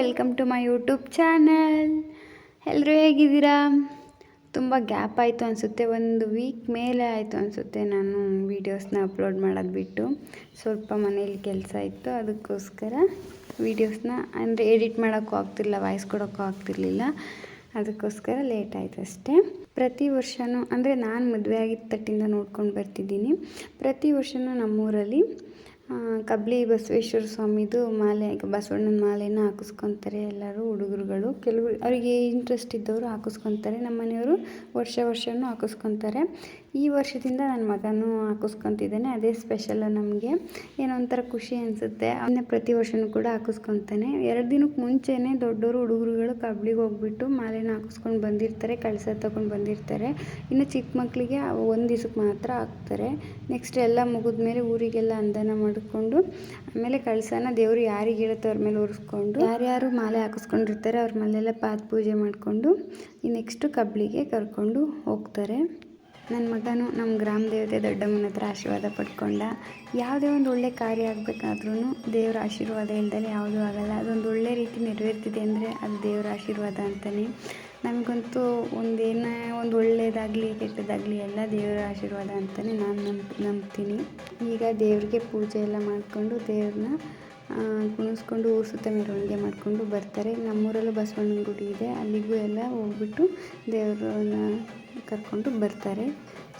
Welcome to my YouTube channel ಎಲ್ಲರೂ ಹೇಗಿದ್ದೀರಾ? ತುಂಬ ಗ್ಯಾಪ್ ಆಯಿತು ಅನಿಸುತ್ತೆ. ಒಂದು ವೀಕ್ ಮೇಲೆ ಆಯಿತು ಅನಿಸುತ್ತೆ ನಾನು ವೀಡಿಯೋಸ್ನ ಅಪ್ಲೋಡ್ ಮಾಡೋದು ಬಿಟ್ಟು. ಸ್ವಲ್ಪ ಮನೇಲಿ ಕೆಲಸ ಇತ್ತು. ಅದಕ್ಕೋಸ್ಕರ ವೀಡಿಯೋಸ್ನ ಅಂದರೆ ಎಡಿಟ್ ಮಾಡೋಕ್ಕೂ ಆಗ್ತಿಲ್ಲ ವಾಯ್ಸ್ ಕೊಡೋಕ್ಕೂ ಆಗ್ತಿರ್ಲಿಲ್ಲ. ಅದಕ್ಕೋಸ್ಕರ ಲೇಟ್ ಆಯಿತು ಅಷ್ಟೇ. ಪ್ರತಿ ವರ್ಷವೂ ಅಂದರೆ ನಾನು ಮದುವೆ ಆಗಿದ್ದ ತಟ್ಟಿಂದ ನೋಡ್ಕೊಂಡು ಬರ್ತಿದ್ದೀನಿ. ಪ್ರತಿ ವರ್ಷವೂ ನಮ್ಮೂರಲ್ಲಿ ಕಬ್ಲಿ ಬಸವೇಶ್ವರ ಸ್ವಾಮಿದು ಮಾಲೆ, ಬಸವಣ್ಣನ ಮಾಲೆನ ಹಾಕಿಸ್ಕೊತಾರೆ ಎಲ್ಲರೂ ಹುಡುಗರುಗಳು. ಕೆಲವರು ಅವರಿಗೆ ಇಂಟ್ರೆಸ್ಟ್ ಇದ್ದವರು ಹಾಕಿಸ್ಕೊತಾರೆ. ನಮ್ಮ ಮನೆಯವರು ವರ್ಷ ವರ್ಷವೂ ಹಾಕಿಸ್ಕೊತಾರೆ. ಈ ವರ್ಷದಿಂದ ನನ್ನ ಮಗನೂ ಹಾಕಿಸ್ಕೊತಿದ್ದಾನೆ, ಅದೇ ಸ್ಪೆಷಲ್ಲು ನಮಗೆ. ಏನೋ ಒಂಥರ ಖುಷಿ ಅನಿಸುತ್ತೆ. ಅವನ್ನ ಪ್ರತಿ ವರ್ಷವೂ ಕೂಡ ಹಾಕಿಸ್ಕೊತಾನೆ. ಎರಡು ದಿನಕ್ಕೆ ಮುಂಚೆನೇ ದೊಡ್ಡವರು ಹುಡುಗರುಗಳು ಕಬ್ಲಿಗೆ ಹೋಗ್ಬಿಟ್ಟು ಮಾಲೆನ ಹಾಕಿಸ್ಕೊಂಡು ಬಂದಿರ್ತಾರೆ, ಕಳಸ ತಗೊಂಡು ಬಂದಿರ್ತಾರೆ. ಇನ್ನು ಚಿಕ್ಕ ಮಕ್ಕಳಿಗೆ ಒಂದು ದಿವ್ಸಕ್ಕೆ ಮಾತ್ರ ಹಾಕ್ತಾರೆ. ನೆಕ್ಸ್ಟ್ ಎಲ್ಲ ಮುಗಿದ್ಮೇಲೆ ಊರಿಗೆಲ್ಲ ಅಂದಾನ ಮಾಡಿಕೊಂಡು, ಆಮೇಲೆ ಕಳಸನ ದೇವರು ಯಾರಿಗೆ ಇರುತ್ತೆ ಅವ್ರ ಮೇಲೆ ಉರಿಸ್ಕೊಂಡು ಯಾರ್ಯಾರು ಮಾಲೆ ಹಾಕಿಸ್ಕೊಂಡಿರ್ತಾರೆ ಅವ್ರ ಮೇಲೆಲ್ಲ ಪಾದ ಪೂಜೆ ಮಾಡಿಕೊಂಡು, ಈ ನೆಕ್ಸ್ಟು ಕಬ್ಲಿಗೆ ಕರ್ಕೊಂಡು ಹೋಗ್ತಾರೆ. ನನ್ನ ಮಗನು ನಮ್ಮ ಗ್ರಾಮ ದೇವತೆ ದೊಡ್ಡಮ್ಮನ ಹತ್ರ ಆಶೀರ್ವಾದ ಪಡ್ಕೊಂಡ. ಯಾವುದೇ ಒಂದು ಒಳ್ಳೆ ಕಾರ್ಯ ಆಗಬೇಕಾದ್ರೂ ದೇವರ ಆಶೀರ್ವಾದ ಇಲ್ದಲೆ ಯಾವುದೂ ಆಗಲ್ಲ. ಅದೊಂದು ಒಳ್ಳೆ ರೀತಿ ನೆರವೇರ್ತಿದೆ ಅಂದರೆ ಅದು ದೇವರ ಆಶೀರ್ವಾದ ಅಂತಲೇ ನಮಗಂತೂ ಒಂದೇನ ಒಂದು ಒಳ್ಳೆಯದಾಗಲಿ ಕೆಟ್ಟದಾಗಲಿ ಎಲ್ಲ ದೇವರ ಆಶೀರ್ವಾದ ಅಂತಲೇ ನಾನು ನಂಬ್, ನಂಬ್ತೀನಿ. ಈಗ ದೇವರಿಗೆ ಪೂಜೆ ಎಲ್ಲ ಮಾಡಿಕೊಂಡು ದೇವ್ರನ್ನ ಕುಣಿಸ್ಕೊಂಡು ಊರು ಸುತ್ತ ಮೆರವಣಿಗೆ ಮಾಡಿಕೊಂಡು ಬರ್ತಾರೆ. ನಮ್ಮೂರಲ್ಲೂ ಬಸವಣ್ಣನ ಗುಡಿ ಇದೆ. ಅಲ್ಲಿಗೂ ಎಲ್ಲ ಹೋಗ್ಬಿಟ್ಟು ದೇವ್ರನ್ನ ಕರ್ಕೊಂಡು ಬರ್ತಾರೆ.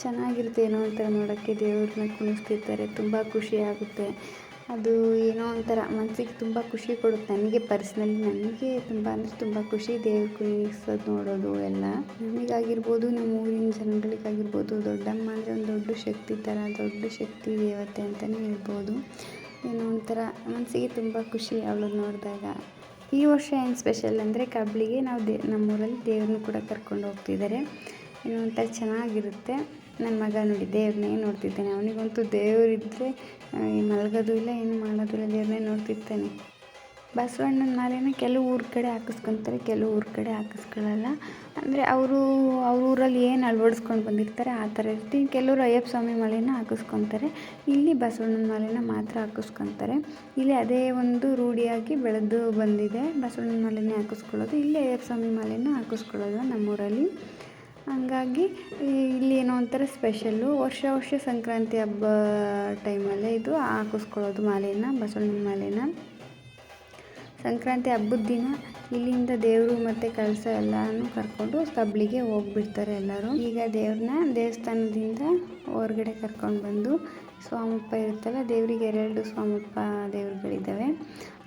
ಚೆನ್ನಾಗಿರುತ್ತೆ ಏನೋ ಒಂಥರ ನೋಡೋಕ್ಕೆ ದೇವ್ರನ್ನ ಕುಣಿಸ್ತಿರ್ತಾರೆ, ತುಂಬ ಖುಷಿ ಆಗುತ್ತೆ. ಅದು ಏನೋ ಒಂಥರ ಮನಸ್ಸಿಗೆ ತುಂಬ ಖುಷಿ ಕೊಡುತ್ತೆ. ನನಗೆ ಪರ್ಸ್ನಲಿ ನನಗೆ ತುಂಬ ಅಂದರೆ ತುಂಬ ಖುಷಿ ದೇವ್ರ ಕುಣಿಸೋದು ನೋಡೋದು ಎಲ್ಲ. ನಮಗಾಗಿರ್ಬೋದು, ನಮ್ಮ ಊರಿನ ಜನಗಳಿಗಾಗಿರ್ಬೋದು, ದೊಡ್ಡಮ್ಮ ಅಂದರೆ ಒಂದು ದೊಡ್ಡ ಶಕ್ತಿ ಥರ ದೊಡ್ಡ ಶಕ್ತಿ ದೇವತೆ ಅಂತಲೇ ಹೇಳ್ಬೋದು. ಏನೋ ಒಂಥರ ಮನಸ್ಸಿಗೆ ತುಂಬ ಖುಷಿ ಅವಳನ್ನ ನೋಡಿದಾಗ. ಈ ವರ್ಷ ಏನು ಸ್ಪೆಷಲ್ ಅಂದರೆ ಕಬ್ಳಿಗೆ ನಾವು ದೇ ನಮ್ಮೂರಲ್ಲಿ ದೇವ್ರನ್ನೂ ಕೂಡ ಕರ್ಕೊಂಡು ಹೋಗ್ತಿದ್ದಾರೆ. ಏನೋ ಒಂಥರ ಚೆನ್ನಾಗಿರುತ್ತೆ. ನನ್ನ ಮಗ ನೋಡಿ ದೇವ್ರನ್ನೇ ನೋಡ್ತಿದ್ದಾನೆ ಅವನಿಗಂತೂ ದೇವರಿದ್ದರೆ ಮಲಗೋದು ಇಲ್ಲ, ಏನು ಮಾಡೋದು ಇಲ್ಲ, ದೇವ್ರನ್ನೇ ನೋಡ್ತಿರ್ತಾನೆ. ಬಸವಣ್ಣನ ಮಾಲೆನ ಕೆಲವು ಊರ ಕಡೆ ಹಾಕಿಸ್ಕೊತಾರೆ, ಕೆಲವು ಊರ ಕಡೆ ಹಾಕಿಸ್ಕೊಳ್ಳಲ್ಲ ಅಂದರೆ ಅವರು, ಅವ್ರ ಊರಲ್ಲಿ ಏನು ಅಳವಡಿಸ್ಕೊಂಡು ಬಂದಿರ್ತಾರೆ, ಆ ಥರ ಇನ್ನು ಕೆಲವರು ಅಯ್ಯಪ್ಪ ಸ್ವಾಮಿ ಮಾಲೆನ ಹಾಕಿಸ್ಕೊತಾರೆ. ಇಲ್ಲಿ ಬಸವಣ್ಣನ ಮಾಲೆನ ಮಾತ್ರ ಹಾಕಿಸ್ಕೊತಾರೆ. ಇಲ್ಲಿ ಅದೇ ಒಂದು ರೂಢಿಯಾಗಿ ಬೆಳೆದು ಬಂದಿದೆ. ಬಸವಣ್ಣನ ಮಾಲೆನೇ ಹಾಕಿಸ್ಕೊಳ್ಳೋದು. ಇಲ್ಲಿ ಅಯ್ಯಪ್ಪ ಸ್ವಾಮಿ ಮಾಲೆನ ಹಾಕಿಸ್ಕೊಳ್ಳೋದು ನಮ್ಮೂರಲ್ಲಿ. ಹಂಗಾಗಿ ಇಲ್ಲಿ ಏನೋ ಒಂಥರ ಸ್ಪೆಷಲ್ಲು. ವರ್ಷ ವರ್ಷ ಸಂಕ್ರಾಂತಿ ಹಬ್ಬ ಟೈಮಲ್ಲೇ ಇದು ಹಾಕಿಸ್ಕೊಳ್ಳೋದು ಮಾಲೆನ, ಬಸವಣ್ಣನ ಮಾಲೆನ. ಸಂಕ್ರಾಂತಿ ಹಬ್ಬದ ದಿನ ಇಲ್ಲಿಂದ ದೇವರು ಮತ್ತು ಕಳಸ ಎಲ್ಲನೂ ಕರ್ಕೊಂಡು ಕಬ್ಲಿಗೆ ಹೋಗ್ಬಿಡ್ತಾರೆ ಎಲ್ಲರೂ. ಈಗ ದೇವ್ರನ್ನ ದೇವಸ್ಥಾನದಿಂದ ಹೊರಗಡೆ ಕರ್ಕೊಂಡು ಬಂದು ಸ್ವಾಮಪ್ಪ ಇರುತ್ತಲ್ಲ ದೇವರಿಗೆ ಎರಡು ಸ್ವಾಮಪ್ಪ ದೇವರುಗಳಿದ್ದಾವೆ.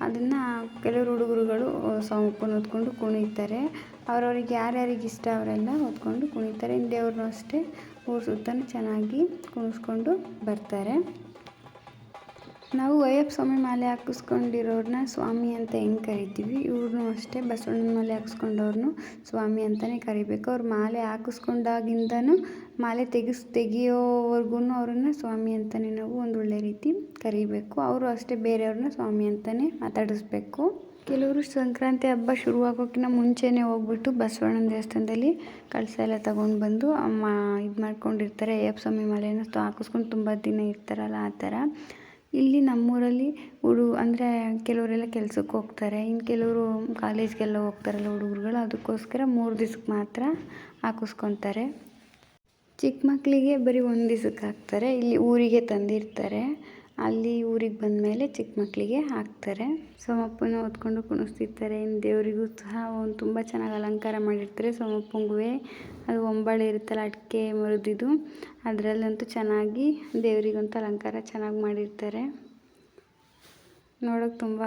ಅದನ್ನು ಕೆಲವರು ಹುಡುಗರುಗಳು ಸ್ವಾಮಪ್ಪನ ಹೊತ್ಕೊಂಡು ಕುಣಿತಾರೆ. ಅವ್ರವ್ರಿಗೆ ಯಾರ್ಯಾರಿಗೆ ಇಷ್ಟ ಅವರೆಲ್ಲ ಹೊತ್ಕೊಂಡು ಕುಣಿತಾರೆ. ದೇವ್ರನ್ನೂ ಅಷ್ಟೇ ಊರು ಸುತ್ತಲೂ ಚೆನ್ನಾಗಿ ಕುಣಿಸ್ಕೊಂಡು ಬರ್ತಾರೆ. ನಾವು ವೈಯಪ್ಪ ಸ್ವಾಮಿ ಮಾಲೆ ಹಾಕಿಸ್ಕೊಂಡಿರೋರನ್ನ ಸ್ವಾಮಿ ಅಂತ ಹೆಂಗೆ ಕರಿತೀವಿ? ಇವ್ರನ್ನೂ ಅಷ್ಟೇ ಬಸವಣ್ಣನ ಮಾಲೆ ಹಾಕಿಸ್ಕೊಂಡವ್ರನ್ನೂ ಸ್ವಾಮಿ ಅಂತಲೇ ಕರಿಬೇಕು. ಅವ್ರು ಮಾಲೆ ಹಾಕಿಸ್ಕೊಂಡಾಗಿಂದನೂ ಮಾಲೆ ತೆಗಿಸ್ ತೆಗಿಯೋವರೆಗೂ ಅವ್ರನ್ನ ಸ್ವಾಮಿ ಅಂತಲೇ ನಾವು ಒಂದು ಒಳ್ಳೆ ರೀತಿ ಕರಿಬೇಕು. ಅವರು ಅಷ್ಟೇ ಬೇರೆಯವ್ರನ್ನ ಸ್ವಾಮಿ ಅಂತಲೇ ಮಾತಾಡಿಸ್ಬೇಕು. ಕೆಲವರು ಸಂಕ್ರಾಂತಿ ಹಬ್ಬ ಶುರುವಾಗೋಕ್ಕಿಂತ ಮುಂಚೆನೇ ಹೋಗ್ಬಿಟ್ಟು ಬಸವಣ್ಣನ ದೇವಸ್ಥಾನದಲ್ಲಿ ಕಳಸ ಎಲ್ಲ ತಗೊಂಡು ಬಂದು ಅಮ್ಮ ಇದು ಮಾಡ್ಕೊಂಡಿರ್ತಾರೆ, ಅಯ್ಯಪ್ಪ ಸ್ವಾಮಿ ಹಾಕಿಸ್ಕೊಂಡು ತುಂಬ ದಿನ ಇರ್ತಾರಲ್ಲ ಆ ಥರ. ಇಲ್ಲಿ ನಮ್ಮೂರಲ್ಲಿ ಹುಡು, ಅಂದರೆ ಕೆಲವರೆಲ್ಲ ಕೆಲ್ಸಕ್ಕೆ ಹೋಗ್ತಾರೆ ಇನ್ನು ಕೆಲವರು ಕಾಲೇಜ್ಗೆಲ್ಲ ಹೋಗ್ತಾರಲ್ಲ ಹುಡುಗರುಗಳು, ಅದಕ್ಕೋಸ್ಕರ ಮೂರು ದಿವ್ಸಕ್ಕೆ ಮಾತ್ರ ಹಾಕಿಸ್ಕೊತಾರೆ. ಚಿಕ್ಕ ಮಕ್ಕಳಿಗೆ ಬರೀ ಒಂದು ದಿವ್ಸಕ್ಕೆ ಹಾಕ್ತಾರೆ, ಇಲ್ಲಿ ಊರಿಗೆ ತಂದಿರ್ತಾರೆ. ಅಲ್ಲಿ ಊರಿಗೆ ಬಂದ ಮೇಲೆ ಚಿಕ್ಕ ಮಕ್ಕಳಿಗೆ ಹಾಕ್ತಾರೆ. ಸೋಮಪ್ಪನ ಹೊತ್ಕೊಂಡು ಕುಣಿಸ್ತಿರ್ತಾರೆ. ಇನ್ನು ದೇವರಿಗೂ ಸಹ ಒಂದು ತುಂಬ ಚೆನ್ನಾಗಿ ಅಲಂಕಾರ ಮಾಡಿರ್ತಾರೆ ಸೋಮಪ್ಪಂಗೂ ಅದು ಒಂಬಳೆ ಇರುತ್ತಲ್ಲ, ಅಡಿಕೆ ಮುರಿದಿದ್ದು. ಅದರಲ್ಲಂತೂ ಚೆನ್ನಾಗಿ ದೇವರಿಗಂತೂ ಅಲಂಕಾರ ಚೆನ್ನಾಗಿ ಮಾಡಿರ್ತಾರೆ. ನೋಡೋಕೆ ತುಂಬ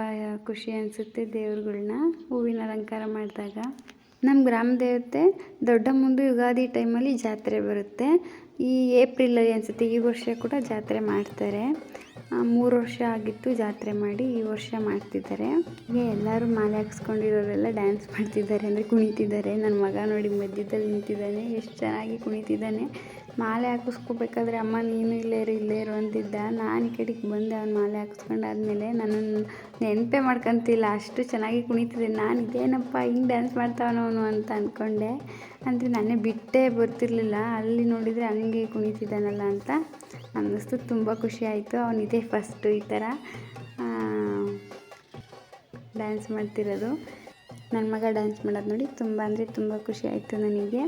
ಖುಷಿ ಅನಿಸುತ್ತೆ ದೇವ್ರುಗಳ್ನ ಹೂವಿನ ಅಲಂಕಾರ ಮಾಡಿದಾಗ. ನಮ್ಮ ಗ್ರಾಮ ದೇವತೆ ದೊಡ್ಡ ಮುಂದೆ ಯುಗಾದಿ ಟೈಮಲ್ಲಿ ಜಾತ್ರೆ ಬರುತ್ತೆ. ಈ ಏಪ್ರಿಲಲ್ಲಿ ಅನಿಸುತ್ತೆ, ಈ ವರ್ಷ ಕೂಡ ಜಾತ್ರೆ ಮಾಡ್ತಾರೆ. ಮೂರು ವರ್ಷ ಆಗಿತ್ತು ಜಾತ್ರೆ ಮಾಡಿ ಈ ವರ್ಷ ಮಾಡ್ತಿದ್ದಾರೆ. ಹೀಗೆ ಎಲ್ಲರೂ ಮಾಲೆ ಹಾಕ್ಸ್ಕೊಂಡಿರೋರೆಲ್ಲ ಡ್ಯಾನ್ಸ್ ಮಾಡ್ತಿದ್ದಾರೆ ಅಂದರೆ ಕುಣಿತಿದ್ದಾರೆ. ನನ್ನ ಮಗ ನೋಡಿ ಮಧ್ಯದಲ್ಲಿ ನಿಂತಿದ್ದಾನೆ, ಎಷ್ಟು ಚೆನ್ನಾಗಿ ಕುಣಿತಿದ್ದಾನೆ. ಮಾಲೆ ಹಾಕಿಸ್ಕೋಬೇಕಾದ್ರೆ ಅಮ್ಮ, ನೀನು ಇಲ್ಲೇ ಇರು ಇಲ್ಲೇ ಇರು ಅಂತಿದ್ದ ನಾನು ಈ ಕಡೆಗೆ ಬಂದೆ, ಅವ್ನು ಮಾಲೆ ಹಾಕಿಸ್ಕೊಂಡಾದ್ಮೇಲೆ ನನ್ನನ್ನು ನೆನಪೇ ಮಾಡ್ಕೊತಿಲ್ಲ, ಅಷ್ಟು ಚೆನ್ನಾಗಿ ಕುಣಿತಿದ್ದೆ. ನಾನು ಇದೇನಪ್ಪ, ಹಿಂಗೆ ಡ್ಯಾನ್ಸ್ ಮಾಡ್ತಾವನವನು ಅಂತ ಅಂದ್ಕೊಂಡೆ ಅಂದರೆ ನಾನೇ ಬಿಟ್ಟೇ ಬರ್ತಿರ್ಲಿಲ್ಲ, ಅಲ್ಲಿ ನೋಡಿದರೆ ಹಂಗೆ ಕುಣಿತಿದ್ದಾನಲ್ಲ ಅಂತ ಅನ್ನಿಸ್ತು. ತುಂಬ ಖುಷಿ ಆಯಿತು ಅವನಿದೆ ಫಸ್ಟು ಈ ಥರ ಡ್ಯಾನ್ಸ್ ಮಾಡ್ತಿರೋದು. ನನ್ನ ಮಗ ಡ್ಯಾನ್ಸ್ ಮಾಡೋದು ನೋಡಿ, ತುಂಬ ಅಂದರೆ ತುಂಬ ಖುಷಿ ಆಯಿತು ನನಗೆ.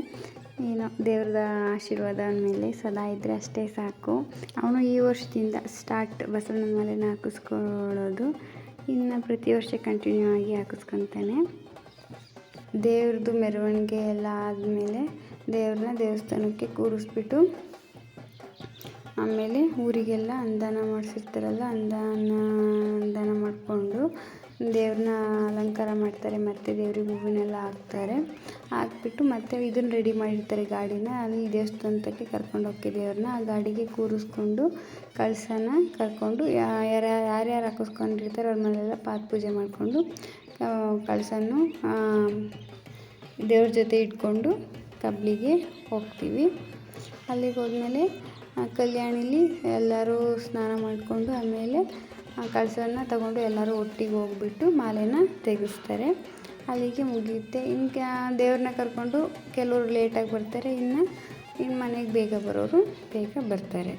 ಏನೋ ದೇವ್ರದ ಆಶೀರ್ವಾದ ಅವನ ಮೇಲೆ ಸದಾ ಇದ್ದರೆ ಅಷ್ಟೇ ಸಾಕು. ಅವನು ಈ ವರ್ಷದಿಂದ ಸ್ಟಾರ್ಟ್ ಬಸವನ ಮಾಲೆನ ಹಾಕಿಸ್ಕೊಳ್ಳೋದು. ಇನ್ನು ಪ್ರತಿ ವರ್ಷ ಕಂಟಿನ್ಯೂ ಆಗಿ ಹಾಕಿಸ್ಕೊತಾನೆ. ದೇವ್ರದ್ದು ಮೆರವಣಿಗೆ ಎಲ್ಲ ಆದಮೇಲೆ ದೇವ್ರನ್ನ ದೇವಸ್ಥಾನಕ್ಕೆ ಕೂರಿಸ್ಬಿಟ್ಟು ಆಮೇಲೆ ಊರಿಗೆಲ್ಲ ಅಂದಾನ ಮಾಡಿಸಿರ್ತಾರಲ್ಲ, ಅಂದಾನ ಅಂದಾನ ಮಾಡಿಕೊಂಡು ದೇವ್ರನ್ನ ಅಲಂಕಾರ ಮಾಡ್ತಾರೆ, ಮತ್ತು ದೇವ್ರಿಗೆ ಹೂವಿನೆಲ್ಲ ಹಾಕ್ತಾರೆ. ಹಾಕ್ಬಿಟ್ಟು ಮತ್ತೆ ಇದನ್ನು ರೆಡಿ ಮಾಡಿರ್ತಾರೆ ಗಾಡಿನ. ಅಲ್ಲಿ ದೇವಸ್ಥಾನಕ್ಕೆ ಕರ್ಕೊಂಡು ಹೋಗಿ ದೇವ್ರನ್ನ. ಆ ಗಾಡಿಗೆ ಕೂರಿಸ್ಕೊಂಡು, ಕಳಸನ ಕರ್ಕೊಂಡು ಯಾರು, ಯಾರ್ಯಾರು ಹಾಕಿಸ್ಕೊಂಡಿರ್ತಾರೆ ಅವ್ರ ಮೇಲೆಲ್ಲ ಪಾದ ಪೂಜೆ ಮಾಡಿಕೊಂಡು ಕಳಸನ್ನು ದೇವ್ರ ಜೊತೆ ಇಟ್ಕೊಂಡು ಕಬ್ಲಿಗೆ ಹೋಗ್ತೀವಿ. ಅಲ್ಲಿಗೆ ಹೋದ್ಮೇಲೆ ಕಲ್ಯಾಣಿಲಿ ಎಲ್ಲರೂ ಸ್ನಾನ ಮಾಡಿಕೊಂಡು ಆಮೇಲೆ ಕಳಸನ ತಗೊಂಡು ಎಲ್ಲರೂ ಒಟ್ಟಿಗೆ ಹೋಗ್ಬಿಟ್ಟು ಮಾಲೆನ ತೆಗೆಸ್ತಾರೆ. ಅಲ್ಲಿಗೆ ಮುಗಿಯುತ್ತೆ. ಇನ್ನು ದೇವ್ರನ್ನ ಕರ್ಕೊಂಡು ಕೆಲವರು ಲೇಟಾಗಿ ಬರ್ತಾರೆ. ಇನ್ನು ಇನ್ನು ಮನೆಗೆ ಬೇಗ ಬರೋರು ಬೇಗ ಬರ್ತಾರೆ.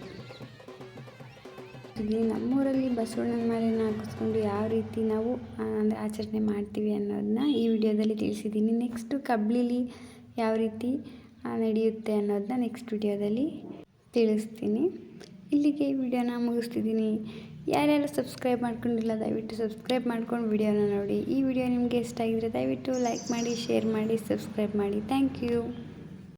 ಇಲ್ಲಿ ನಮ್ಮೂರಲ್ಲಿ ಬಸವಣ್ಣನ ಮಾಲೆನ ಹಾಕಿಸ್ಕೊಂಡು ಯಾವ ರೀತಿ ನಾವು ಅಂದರೆ ಆಚರಣೆ ಮಾಡ್ತೀವಿ ಅನ್ನೋದನ್ನ ಈ ವಿಡಿಯೋದಲ್ಲಿ ತಿಳಿಸಿದ್ದೀನಿ. ನೆಕ್ಸ್ಟು ಕಬ್ಳಿಲಿ ಯಾವ ರೀತಿ ನಡೆಯುತ್ತೆ ಅನ್ನೋದನ್ನ ನೆಕ್ಸ್ಟ್ ವಿಡಿಯೋದಲ್ಲಿ ತಿಳಿಸ್ತೀನಿ. ಇಲ್ಲಿಗೆ ಈ ವಿಡಿಯೋನ ಮುಗಿಸ್ತಿದ್ದೀನಿ. ಯಾರ್ಯಾರು ಸಬ್ಸ್ಕ್ರೈಬ್ ಮಾಡ್ಕೊಂಡಿಲ್ಲ, ದಯವಿಟ್ಟು ಸಬ್ಸ್ಕ್ರೈಬ್ ಮಾಡ್ಕೊಂಡು ವಿಡಿಯೋನ ನೋಡಿ. ಈ ವಿಡಿಯೋ ನಿಮಗೆ ಇಷ್ಟ ಆಗಿದ್ರೆ ದಯವಿಟ್ಟು ಲೈಕ್ ಮಾಡಿ ಶೇರ್ ಮಾಡಿ ಸಬ್ಸ್ಕ್ರೈಬ್ ಮಾಡಿ. Thank you